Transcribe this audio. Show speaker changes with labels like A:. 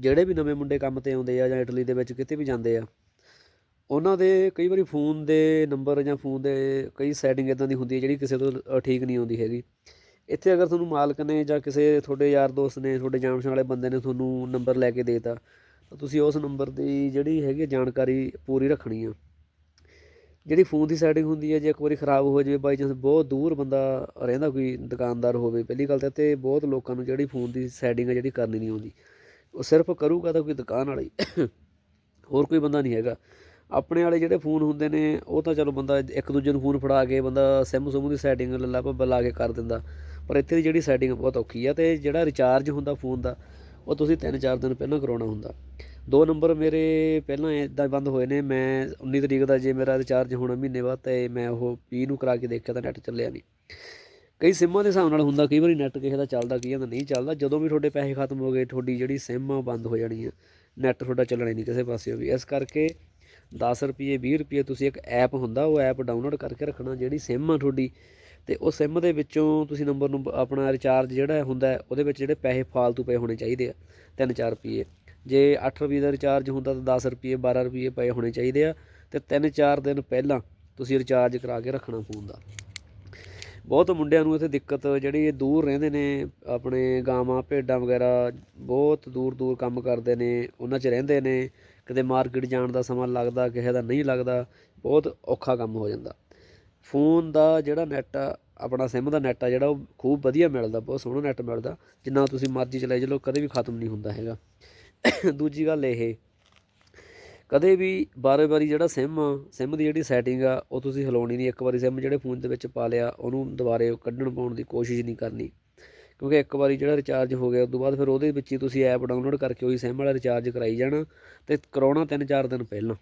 A: ਜਿਹੜੇ ਵੀ ਨਵੇਂ ਮੁੰਡੇ ਕੰਮ ਤੇ ਆਉਂਦੇ ਆ ਜਾਂ ਇਟਲੀ ਦੇ ਵਿੱਚ ਕਿਤੇ ਵੀ ਜਾਂਦੇ ਆ, ਉਹਨਾਂ ਦੇ ਕਈ ਵਾਰੀ ਫੋਨ ਦੇ ਨੰਬਰ ਜਾਂ ਫੋਨ ਦੇ ਕਈ ਸੈਟਿੰਗ ਇੱਦਾਂ ਦੀ ਹੁੰਦੀ ਹੈ ਜਿਹੜੀ ਕਿਸੇ ਤੋਂ ਠੀਕ ਨਹੀਂ ਆਉਂਦੀ ਹੈਗੀ। ਇੱਥੇ ਅਗਰ ਤੁਹਾਨੂੰ ਮਾਲਕ ਨੇ ਜਾਂ ਕਿਸੇ ਤੁਹਾਡੇ ਯਾਰ ਦੋਸਤ ਨੇ, ਤੁਹਾਡੇ ਜਾਣ ਪਛਾਣ ਵਾਲੇ ਬੰਦੇ ਨੇ ਤੁਹਾਨੂੰ ਨੰਬਰ ਲੈ ਕੇ ਦੇਤਾ, ਤਾਂ ਤੁਸੀਂ ਉਸ ਨੰਬਰ ਦੀ ਜਿਹੜੀ ਹੈਗੀ ਜਾਣਕਾਰੀ ਪੂਰੀ ਰੱਖਣੀ ਆ। ਜਿਹੜੀ ਫੋਨ ਦੀ ਸੈਟਿੰਗ ਹੁੰਦੀ ਹੈ ਜੇ ਇੱਕ ਵਾਰੀ ਖਰਾਬ ਹੋ ਜਾਵੇ ਬਾਈ ਚਾਂਸ ਬਹੁਤ ਦੂਰ ਬੰਦਾ ਰਹਿੰਦਾ ਕੋਈ ਦੁਕਾਨਦਾਰ ਹੋਵੇ, ਪਹਿਲੀ ਗੱਲ ਤਾਂ ਤੇ ਬਹੁਤ ਲੋਕਾਂ ਨੂੰ ਜਿਹੜੀ ਫੋਨ ਦੀ ਸੈਟਿੰਗ ਹੈ ਜਿਹੜੀ ਕਰਨੀ ਨਹੀਂ ਆਉਂਦੀ। ਉਹ ਸਿਰਫ ਕਰੂਗਾ ਤਾਂ ਕੋਈ ਦੁਕਾਨ ਵਾਲਾ ਹੀ। ਹੋਰ ਕੋਈ ਬੰਦਾ ਨਹੀਂ ਹੈਗਾ। ਆਪਣੇ ਵਾਲੇ ਜਿਹੜੇ ਫੋਨ ਹੁੰਦੇ ਨੇ, ਉਹ ਤਾਂ ਚਲੋ ਬੰਦਾ ਇੱਕ ਦੂਜੇ ਨੂੰ ਫੋਨ ਫੜਾ ਕੇ ਬੰਦਾ ਸਿਮ ਸੁਮ ਦੀ ਸੈਟਿੰਗ ਲੱਲਾ ਪੱਬਾ ਲਾ ਕੇ ਕਰ ਦਿੰਦਾ। ਪਰ ਇੱਥੇ ਦੀ ਜਿਹੜੀ ਸੈਟਿੰਗ ਬਹੁਤ ਔਖੀ ਆ ਤੇ ਜਿਹੜਾ ਰਿਚਾਰਜ ਹੁੰਦਾ ਫੋਨ ਦਾ, ਉਹ ਤੁਸੀਂ 3-4 ਦਿਨ ਪਹਿਲਾਂ ਕਰਾਉਣਾ ਹੁੰਦਾ। ਦੋ ਨੰਬਰ ਮੇਰੇ ਪਹਿਲਾਂ ਇਦਾਂ ਬੰਦ ਹੋਏ ਨੇ, ਮੈਂ 19 ਤਰੀਕ ਦਾ ਜੇ ਮੇਰਾ ਰਿਚਾਰਜ ਹੋਣਾ ਮਹੀਨੇ ਬਾਅਦ ਤੇ ਮੈਂ ਉਹ 20 ਨੂੰ ਕਰਾ ਕੇ ਦੇਖਿਆ ਤਾਂ ਨੈਟ ਚੱਲਿਆ ਨਹੀਂ। ਕਈ ਸਿੰਮਾਂ ਦੇ ਹਿਸਾਬ ਨਾਲ ਹੁੰਦਾ, ਕਈ ਵਾਰੀ ਨੈੱਟ ਕਿਸੇ ਦਾ ਚੱਲਦਾ, ਕਈਆਂ ਦਾ ਨਹੀਂ ਚੱਲਦਾ, ਜਦੋਂ ਵੀ ਤੁਹਾਡੇ ਪੈਸੇ ਖਤਮ ਹੋ ਗਏ, ਤੁਹਾਡੀ ਜਿਹੜੀ ਸਿੰਮ ਆ ਬੰਦ ਹੋ ਜਾਣੀ ਆ। ਨੈੱਟ ਤੁਹਾਡਾ ਚੱਲਣਾ ਨਹੀਂ ਕਿਸੇ ਪਾਸੇ ਵੀ। ਇਸ ਕਰਕੇ 10 ਰੁਪਏ 20 ਰੁਪਏ ਤੁਸੀਂ ਇੱਕ ਐਪ ਹੁੰਦਾ, ਉਹ ਐਪ ਡਾਊਨਲੋਡ ਕਰਕੇ ਰੱਖਣਾ, ਜਿਹੜੀ ਸਿਮ ਆ ਤੁਹਾਡੀ। ਤੇ ਉਹ ਸਿਮ ਦੇ ਵਿੱਚੋਂ ਤੁਸੀਂ ਨੰਬਰ ਨੂੰ ਆਪਣਾ ਰਿਚਾਰਜ ਜਿਹੜਾ ਹੁੰਦਾ, ਉਹਦੇ ਵਿੱਚ ਜਿਹੜੇ ਪੈਸੇ ਫਾਲਤੂ ਪਏ ਹੋਣੇ ਚਾਹੀਦੇ ਆ 3-4 ਰੁਪਏ। ਜੇ 8 ਰੁਪਏ ਦਾ ਰਿਚਾਰਜ ਹੁੰਦਾ, ਤਾਂ 10 ਰੁਪਏ 12 ਰੁਪਏ ਪਏ ਹੋਣੇ ਚਾਹੀਦੇ ਆ। ਤੇ 3-4 ਦਿਨ ਪਹਿਲਾਂ ਤੁਸੀਂ ਰਿਚਾਰਜ ਕਰਾ ਕੇ ਰੱਖਣਾ ਫੋਨ ਦਾ। ਬਹੁਤ ਮੁੰਡਿਆਂ ਨੂੰ ਇੱਥੇ ਦਿੱਕਤ, ਜਿਹੜੀ ਦੂਰ ਰਹਿੰਦੇ ਨੇ, ਆਪਣੇ ਗਾਵਾਂ, ਭੇਡਾਂ ਵਗੈਰਾ, ਬਹੁਤ ਦੂਰ ਦੂਰ ਕੰਮ ਕਰਦੇ ਨੇ, ਉਹਨਾਂ 'ਚ ਰਹਿੰਦੇ ਨੇ, ਕਿਤੇ ਮਾਰਕੀਟ ਜਾਣ ਦਾ ਸਮਾਂ ਲੱਗਦਾ, ਕਿਸੇ ਦਾ ਨਹੀਂ ਲੱਗਦਾ, ਬਹੁਤ ਔਖਾ ਕੰਮ ਹੋ ਜਾਂਦਾ। ਫੋਨ ਦਾ ਜਿਹੜਾ ਨੈਟ ਆ, ਆਪਣਾ ਸਿਮ ਦਾ ਨੈਟ ਆ, ਜਿਹੜਾ ਉਹ ਖੂਬ ਵਧੀਆ ਮਿਲਦਾ, ਬਹੁਤ ਸੋਹਣਾ ਨੈਟ ਮਿਲਦਾ, ਜਿੰਨਾ ਤੁਸੀਂ ਮਰਜ਼ੀ ਚਲਾਈ ਚਲੋ, ਕਦੇ ਵੀ ਖਤਮ ਨਹੀਂ ਹੁੰਦਾ ਹੈਗਾ। ਦੂਜੀ ਗੱਲ ਇਹ ਕਦੇ ਵੀ ਬਾਰੇ ਵਾਰੀ ਜਿਹੜਾ ਸਿਮ ਆ ਸਿਮ ਦੀ ਜਿਹੜੀ ਸੈਟਿੰਗ ਆ, ਉਹ ਤੁਸੀਂ ਹਿਲਾਉਣੀ ਨਹੀਂ। ਇੱਕ ਵਾਰੀ ਸਿਮ ਜਿਹੜੇ ਫੋਨ ਦੇ ਵਿੱਚ ਪਾ ਲਿਆ, ਉਹਨੂੰ ਦੁਬਾਰੇ ਕੱਢਣ ਪਾਉਣ ਦੀ ਕੋਸ਼ਿਸ਼ ਨਹੀਂ ਕਰਨੀ। ਕਿਉਂਕਿ ਇੱਕ ਵਾਰੀ ਜਿਹੜਾ ਰਿਚਾਰਜ ਹੋ ਗਿਆ, ਉਸ ਤੋਂ ਬਾਅਦ ਫਿਰ ਉਹਦੇ ਵਿੱਚ ਹੀ ਤੁਸੀਂ ਐਪ ਡਾਊਨਲੋਡ ਕਰਕੇ ਉਹੀ ਸਿਮ ਵਾਲਾ ਰਿਚਾਰਜ ਕਰਾਈ ਜਾਣਾ ਤੇ ਕਰਾਉਣਾ ਤਿੰਨ ਚਾਰ ਦਿਨ ਪਹਿਲਾਂ।